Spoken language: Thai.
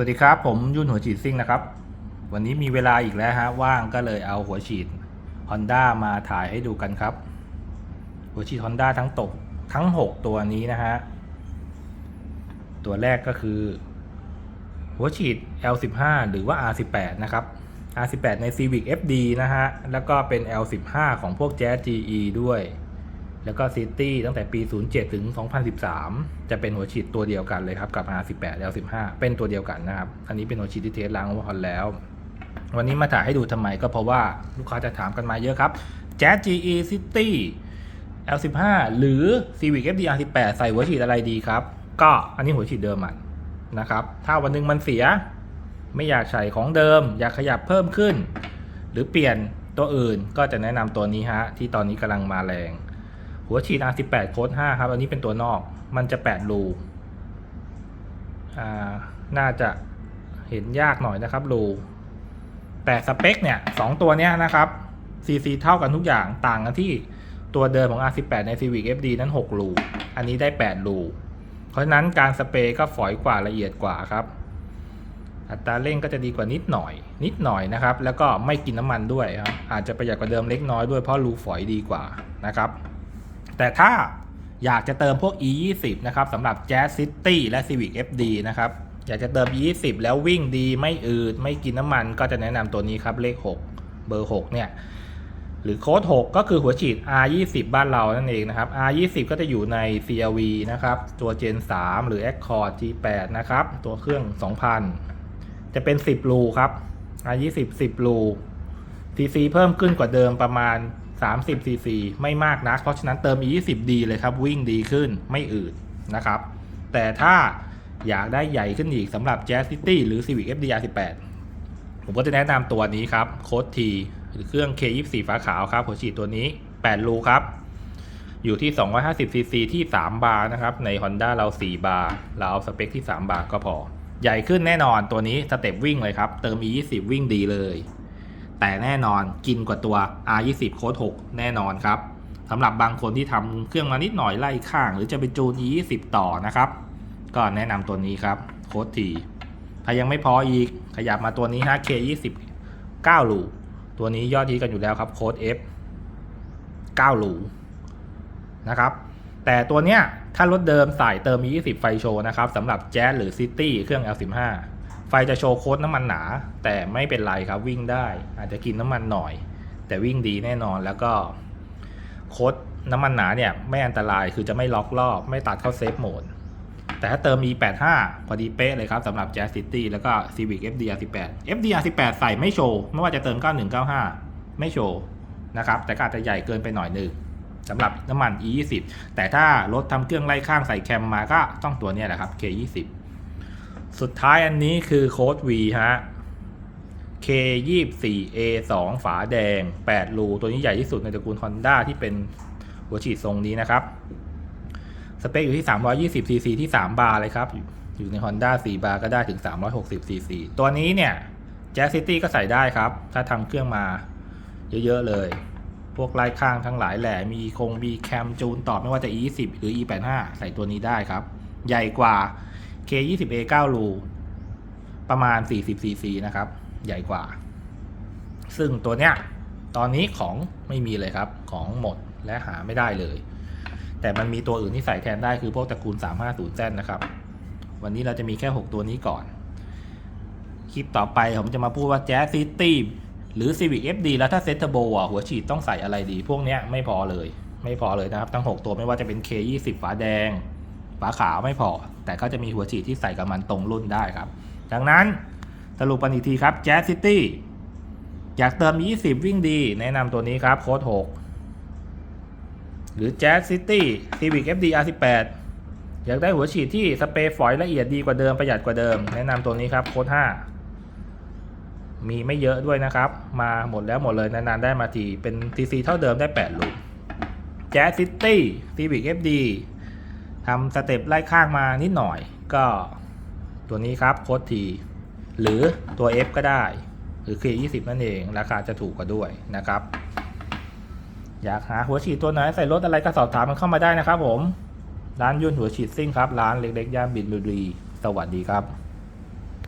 วัสดีครับ ผมยุ่นหัวฉีดซิ่งนะครับ วันนี้มีเวลาอีกแล้วฮะว่างก็เลยเอาหัวฉีด Honda มาถ่ายให้ดูกันครับ หัวฉีด Honda ทั้งตกทั้ง 6 ตัวนี้นะฮะ ตัวแรกก็คือ หัวฉีด L15 หรือว่า R18 นะครับ R18 ใน Civic FD นะฮะ แล้วก็เป็น L15 ของพวก Jazz GE ด้วย แล้วก็ City ตั้งแต่ปี 07 ถึง 2013 จะเป็นหัวฉีดตัวเดียวกันเลยครับ กับ R18 L15 เป็นตัวเดียวกันนะครับ อันนี้เป็นหัวฉีดที่เทสล้างมาพอนแล้ว วันนี้มาถ่ายให้ดูทำไมก็เพราะว่าลูกค้าจะถามกันมาเยอะครับ Jazz GE City L15 หรือ Civic FD R18 ใส่หัวฉีดอะไรดีครับ ก็อันนี้หัวฉีดเดิมมันนะครับ ถ้าวันหนึงมันเสีย ไม่อยากใส่ของเดิม อยากขยับเพิ่มขึ้น หรือเปลี่ยนตัวอื่นก็จะแนะนำตัวนี้ฮะที่ตอนนี้กำลังมาแรง หัวฉีด R18 โค้ด5ครับ อันนี้เป็นตัวนอก มันจะ 8 รูอ่า น่าจะเห็นยากหน่อยนะครับ รู แต่สเปคเนี่ย2ตัวเนี้ยนะครับ CC เท่ากันทุกอย่าง ต่างกันที่ตัวเดิมของ R18 ใน Civic FD นั้น 6 รู อันนี้ได้ 8 รู เพราะฉะนั้นการสเปรย์ก็ฝอยกว่าละเอียดกว่าครับ อัตราเร่งก็จะดีกว่านิดหน่อย นิดหน่อยนะครับ แล้วก็ไม่กินน้ำมันด้วยครับ อาจจะประหยัดกว่าเดิมเล็กน้อยด้วยเพราะรูฝอยดีกว่านะครับ แต่ถ้าอยากจะเติมพวก e 2 0นะครับสำหรับ Jazz City และ Civic FD นะครับอยากจะเติม e 2 0แล้ววิ่งดีไม่อืด ไม่กินน้ำมันก็จะแนะนำตัวนี้ครับ เลข 6 เบอร์ 6 เนี่ยหรือโค้ด 6 ก็คือหัวฉีด R 2 0 บ้านเรานั่นเองนะครับ R 2 0 ก็จะอยู่ใน CRV นะครับ ตัว Gen 3 หรือ Accord G8 นะครับ ตัวเครื่อง 2,000 จะเป็น 10 รูครับ R 2 0 10 รู CC เพิ่มขึ้นกว่าเดิมประมาณ 30 cc ไม่มากนัก เพราะฉะนั้นเติม E20 ดีเลยครับ วิ่งดีขึ้นไม่อืดนะครับ แต่ถ้าอยากได้ใหญ่ขึ้นอีกสำหรับ Jazz City หรือ Civic FDR 18 ผมก็จะแนะนำตัวนี้ครับโค้ด T หรือเครื่อง K24 ฝาขาวครับหัวฉีดตัวนี้ 8 รูครับ อยู่ที่ 250 cc ที่ 3 บาร์นะครับ ใน Honda เรา 4 บาร์เราเอาสเปคที่ 3 บาร์ก็พอ ใหญ่ขึ้นแน่นอนตัวนี้สเต็ปวิ่งเลยครับ เติม E20 วิ่งดีเลย แต่แน่นอนกินกว่าตัว R20 โค้ด6แน่นอนครับสำหรับบางคนที่ทำเครื่องมานิดหน่อยไล่ข้าง หรือจะไปจูน E20 ต่อนะครับ ก็แนะนำตัวนี้ครับโค้ดทีถ้ายังไม่พออีกขยับมาตัวนี้ฮะ K20 9ลูตัวนี้ยอดฮิตกันอยู่แล้วครับโค้ด F 9ลูนะครับ แต่ตัวเนี้ยถ้ารถเดิมใส่เติม E20 ไฟโชว์นะครับสำหรับ Jazz หรือ City เครื่อง L15 ไฟจะโชว์โค้ดน้ำมันหนา แต่ไม่เป็นไรครับวิ่งได้ อาจจะกินน้ำมันหน่อย แต่วิ่งดีแน่นอนแล้วก็โค้ดน้ำมันหนาเนี่ยไม่อันตรายคือจะไม่ล็อกรอบ ไม่ตัดเข้าเซฟโหมด แต่ถ้าเติม E85 พอดีเป๊ะเลยครับสำหรับ Jazz City แล้วก็ Civic FDR18 FDR18 ใส่ไม่โชว์ไม่ว่าจะเติม 9195 ไม่โชว์นะครับแต่ก็อาจจะใหญ่เกินไปหน่อยหนึ่งสำหรับน้ำมัน E20 แต่ถ้ารถทำเครื่องไล่ข้างใส่แคมมาก็ต้องตัวนี้แหละครับ K20 สุดท้ายอันนี้คือโค้ด V ฮะ K24A2 ฝาแดง 8 รู ตัวนี้ใหญ่ที่สุดในตระกูล Honda ที่เป็นหัวฉีดทรงนี้นะครับ สเปคอยู่ที่ 320 cc ที่ 3 บาร์เลยครับ อยู่ใน Honda 4 บาร์ก็ได้ถึง 360 cc ตัวนี้เนี่ย Jazz City ก็ใส่ได้ครับ ถ้าทำเครื่องมาเยอะๆเลย พวกลายข้างทั้งหลายแหล่มีคงมีแคมจูนต่อไม่ว่าจะ E10 หรือ E85 ใส่ตัวนี้ได้ครับ ใหญ่กว่า K20A 9รูประมาณ 40 cc นะครับ ใหญ่กว่า ซึ่งตัวเนี้ย ตอนนี้ของไม่มีเลยครับ ของหมดและหาไม่ได้เลย แต่มันมีตัวอื่นที่ใส่แทนได้คือพวกตระกูล 350Z นะครับ วันนี้เราจะมีแค่ 6 ตัวนี้ก่อน คลิปต่อไปผมจะมาพูดว่า Jazz City หรือ Civic FD แล้วถ้าเซตเทอร์โบอะหัวฉีดต้องใส่อะไรดี พวกเนี้ยไม่พอเลย ไม่พอเลยนะครับ ทั้ง 6 ตัวไม่ว่าจะเป็น K20 ฝาแดง ฝาขาวไม่พอ แต่ก็จะมีหัวฉีดที่ใส่กับมันตรงรุ่นได้ครับ ดังนั้นสรุปกันอีกทีครับ Jazz City อยากเติม 20 วิ่งดี แนะนำตัวนี้ครับโค้ด6หรือ Jazz City Civic FD R18 อยากได้หัวฉีดที่สเปรย์ฝอยละเอียดดีกว่าเดิมประหยัดกว่าเดิม แนะนำตัวนี้ครับโค้ด5มีไม่เยอะด้วยนะครับ มาหมดแล้วหมดเลยนานๆได้มาที เป็น TC เท่าเดิมได้8ลูก Jazz City Civic FD ทำสเต็ปไล่ข้างมานิดหน่อยก็ตัวนี้ครับโค้ดทีหรือตัว F ก็ได้ หรือ K20 นั่นเอง ราคาจะถูกกว่าด้วยนะครับ อยากหาหัวฉีดตัวไหนใส่รถอะไรก็สอบถามมันเข้ามาได้นะครับผม ร้านยุ่นหัวฉีดซิ่งครับ ร้านเล็กๆย่านบินบุรี สวัสดีครับ